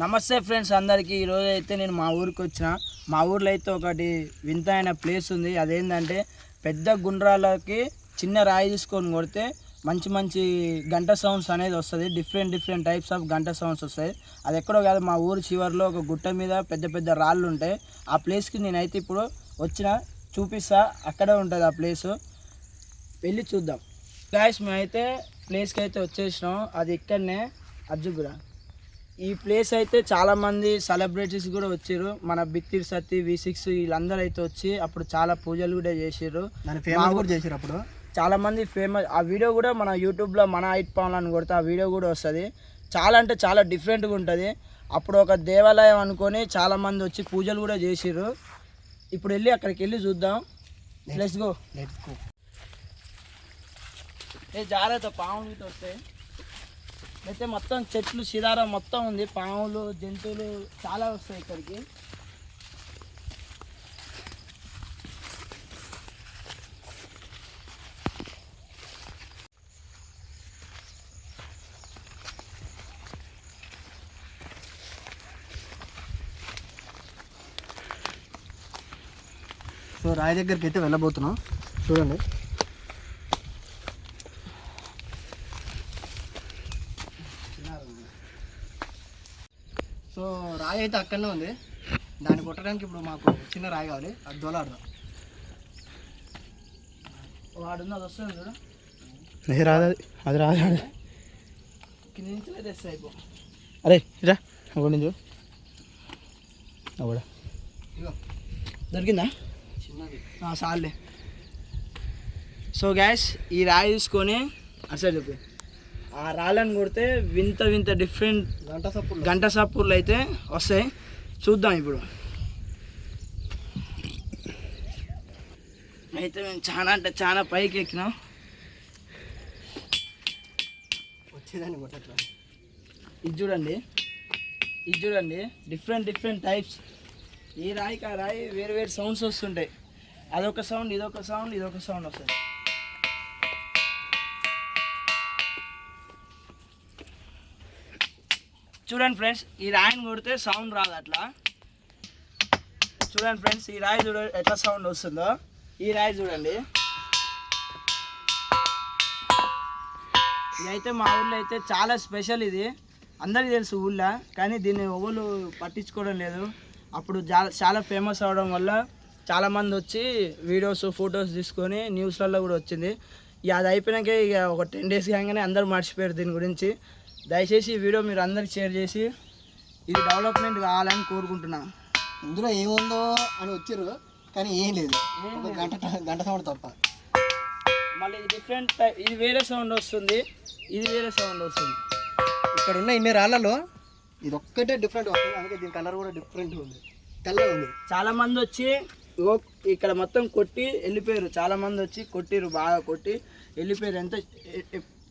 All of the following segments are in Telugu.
నమస్తే ఫ్రెండ్స్ అందరికీ. ఈరోజు అయితే నేను మా ఊరికి వచ్చిన. మా ఊర్లో అయితే ఒకటి వింత అయిన ప్లేస్ ఉంది. అదేంటంటే పెద్ద గుండ్రాలకి చిన్న రాయి తీసుకొని కొడితే మంచి మంచి గంట సౌండ్స్ అనేది వస్తుంది. డిఫరెంట్ డిఫరెంట్ టైప్స్ ఆఫ్ గంట సౌండ్స్ వస్తాయి అది ఎక్కడో కాదు మా ఊరు చివరిలో ఒక గుట్ట మీద పెద్ద పెద్ద రాళ్ళు ఉంటాయి. ఆ ప్లేస్కి నేనైతే ఇప్పుడు వచ్చిన చూపిస్తా. అక్కడే ఉంటుంది ఆ ప్లేసు. వెళ్ళి చూద్దాం. గాయస్ మేమైతే ప్లేస్కి అయితే వచ్చేసినాం. అది ఇక్కడనే అజ్జుగురా ఈ ప్లేస్ అయితే చాలా మంది సెలబ్రిటీస్ కూడా వచ్చారు. మన బిత్తిరి సత్తి వి సిక్స్ వీళ్ళందరూ అయితే వచ్చి అప్పుడు చాలా పూజలు కూడా చేసారు కూడా చేసారు అప్పుడు? చాలా మంది ఫేమస్ ఆ వీడియో కూడా మన యూట్యూబ్లో మన హైట్ పవన్ అని కొడితే ఆ వీడియో కూడా వస్తుంది. చాలా అంటే చాలా డిఫరెంట్గా ఉంటుంది. అప్పుడు ఒక దేవాలయం అనుకొని చాలా మంది వచ్చి పూజలు కూడా చేసిర్రు. ఇప్పుడు వెళ్ళి అక్కడికి వెళ్ళి చూద్దాం. లెట్స్ గో లెట్స్ గో ఏ జాగ్రత్త పాములు గిట్ల వస్తాయి. అయితే మొత్తం చెట్లు సిదారం మొత్తం ఉంది. పాములు జంతువులు చాలా వస్తాయి ఇక్కడికి. సో రాయి దగ్గరికి అయితే వెళ్ళబోతున్నాం. చూడండి. సో రాయి అయితే అక్కడనే ఉంది. దాన్ని కొట్టడానికి ఇప్పుడు మాకు చిన్న రాయి కావాలి. అది దోలాడదాం. వాడున్న అది వస్తుంది చూడు. అది రాదు అది. రాదు కింద నుంచి తెస్తే అయిపో. అరే ఇరా. ఒకటి ఇగో. దొరికిందా? చిన్నది. చాలులే. సో గ్యాస్ ఈ రాయి తీసుకొని అసలు చెప్పు. ఆ రాళ్ళని కొడితే వింత వింత డిఫరెంట్ గంట సప్పుడు గంట సప్పుర్లు అయితే వస్తాయి. చూద్దాం ఇప్పుడు. అయితే మేము చాలా అంటే చాలా పైకి ఎక్కినాం. వచ్చేదాన్ని కొట్టట్లా? ఇది చూడండి. ఇది చూడండి. డిఫరెంట్ డిఫరెంట్ టైప్స్ ఈ రాయికి ఆ రాయి వేరు వేరు సౌండ్స్ వస్తుంటాయి. అదొక సౌండ్ ఇదొక సౌండ్ ఇదొక సౌండ్ వస్తుంది. చూడండి ఫ్రెండ్స్ ఈ రాయిని కొడితే సౌండ్ రాదు అట్లా. చూడండి ఫ్రెండ్స్ ఈ రాయి చూడ ఎట్లా సౌండ్ వస్తుందో. ఈ రాయి చూడండి. ఇదైతే అయితే మా ఊళ్ళో అయితే చాలా స్పెషల్ ఇది. అందరికీ తెలుసు ఊళ్ళో కానీ దీన్ని ఎవరు పట్టించుకోవడం లేదు. అప్పుడు చాలా ఫేమస్ అవడం వల్ల చాలామంది వచ్చి వీడియోస్ ఫొటోస్ తీసుకొని న్యూస్లలో కూడా వచ్చింది. ఇక అది అయిపోయినాక ఇక ఒక టెన్ డేస్ కాగానే అందరూ మర్చిపోయారు దీని గురించి. దయచేసి ఈ వీడియో మీరు అందరికి షేర్ చేసి ఇది డెవలప్మెంట్ కావాలని కోరుకుంటున్నాను ఇందులో ఏముందో అని వచ్చారు కానీ ఏం లేదు. గంట గంట సౌండ్ తప్ప. మళ్ళీ ఇది డిఫరెంట్ ఇది వేరే సౌండ్ వస్తుంది. ఇది వేరే సౌండ్ వస్తుంది. ఇక్కడ ఉన్న ఇన్ని రాళ్ళలో ఇది ఒక్కటే డిఫరెంట్ వస్తుంది. అందుకే దీని కలర్ కూడా డిఫరెంట్ ఉంది. తెల్లగా ఉంది. చాలా మంది వచ్చి ఇక్కడ మొత్తం కొట్టి వెళ్ళిపోయారు. చాలా మంది వచ్చి కొట్టిరు బాగా కొట్టి వెళ్ళిపోయారు. ఎంత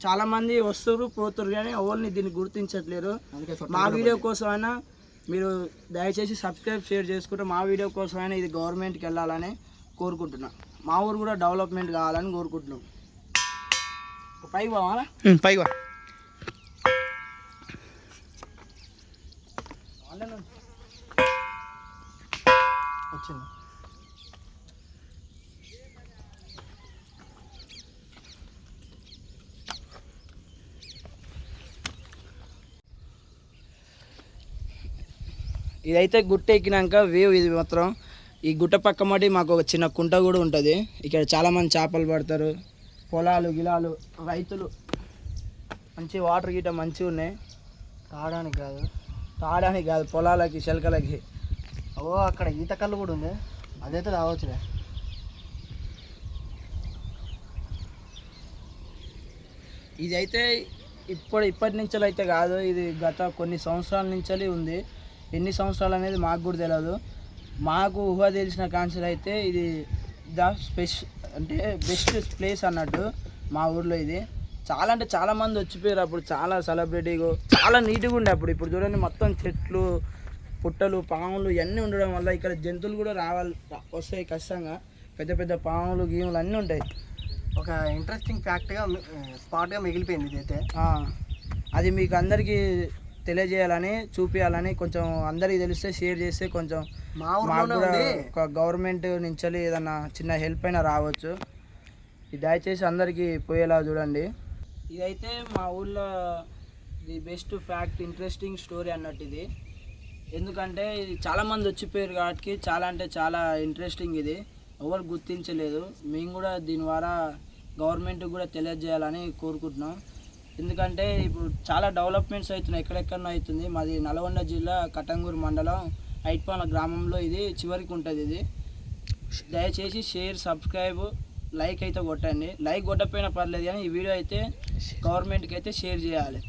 చాలా మంది వస్తారు పోతారు కానీ ఎవరిని దీన్ని గుర్తించట్లేరు. మా వీడియో కోసమైనా మీరు దయచేసి సబ్స్క్రైబ్ షేర్ చేసుకుంటే మా వీడియో కోసమైనా ఇది గవర్నమెంట్కి వెళ్ళాలని కోరుకుంటున్నా. మా ఊరు కూడా డెవలప్మెంట్ కావాలని కోరుకుంటున్నాం. పైకి పోవాలా పైగా వచ్చింది? ఇదైతే గుట్ట ఎక్కినాక వేవ్ ఇది మాత్రం. ఈ గుట్ట పక్క మటి మాకు ఒక చిన్న కుంట కూడా ఉంటుంది. ఇక్కడ చాలామంది చేపలు పడతారు. పొలాలు గిలాలు రైతులు. మంచి వాటర్ గిట్ట మంచిగా ఉన్నాయి. తాగడానికి కాదు. తాగడానికి కాదు పొలాలకి శలకలకి. ఓ అక్కడ ఈత కళ్ళు కూడా ఉంది అదైతే తాగొచ్చులే. ఇది అయితే ఇప్పుడు ఇప్పటి నుంచి అయితే కాదు. ఇది గత కొన్ని సంవత్సరాల నుంచి ఉంది. ఎన్ని సంవత్సరాలు అనేది మాకు కూడా తెలియదు మాకు ఊహ తెలిసిన కాన్సర్ అయితే ఇది ద స్పెష అంటే బెస్ట్ ప్లేస్ అన్నట్టు మా ఊర్లో ఇది. చాలా అంటే చాలా మంది వచ్చిపోయారు అప్పుడు. చాలా సెలబ్రిటీగా చాలా నీట్గా ఉండే అప్పుడు. ఇప్పుడు చూడండి మొత్తం చెట్లు పుట్టలు పాములు ఇవన్నీ ఉండడం వల్ల ఇక్కడ జంతువులు కూడా రావాలి వస్తాయి ఖచ్చితంగా. పెద్ద పెద్ద పాములు గీములు అన్నీ ఉంటాయి. ఒక ఇంట్రెస్టింగ్ ఫ్యాక్ట్గా స్పాట్గా మిగిలిపోయింది ఇదైతే. అది మీకు అందరికీ తెలియజేయాలని చూపించాలని కొంచెం అందరికీ తెలిస్తే షేర్ చేస్తే కొంచెం మా మాకు కూడా ఒక గవర్నమెంట్ నుంచి ఏదన్నా చిన్న హెల్ప్ అయినా రావచ్చు. ఇది దయచేసి అందరికీ పోయేలా చూడండి. ఇదైతే మా ఊళ్ళో the best fact interesting story అన్నట్టు ఇది. ఎందుకంటే ఇది చాలామంది వచ్చిపోయారు కాబట్టి చాలా అంటే చాలా ఇంట్రెస్టింగ్ ఇది. ఎవరు గుర్తించలేదు. మేము కూడా దీని ద్వారా గవర్నమెంట్ కూడా తెలియజేయాలని కోరుకుంటున్నాం. ఎందుకంటే ఇప్పుడు చాలా డెవలప్మెంట్స్ అవుతున్నాయి ఎక్కడెక్కడో అవుతుంది. మాది నల్గొండ జిల్లా కటంగూరు మండలం ఐట్పాల గ్రామంలో ఇది చివరికి ఉంటుంది ఇది. దయచేసి షేర్ సబ్స్క్రైబ్ లైక్ అయితే కొట్టండి. లైక్ కొట్టకపోయినా పర్లేదు కానీ ఈ వీడియో అయితే గవర్నమెంట్కి అయితే షేర్ చేయాలి.